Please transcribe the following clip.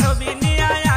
ছবি নিয়ে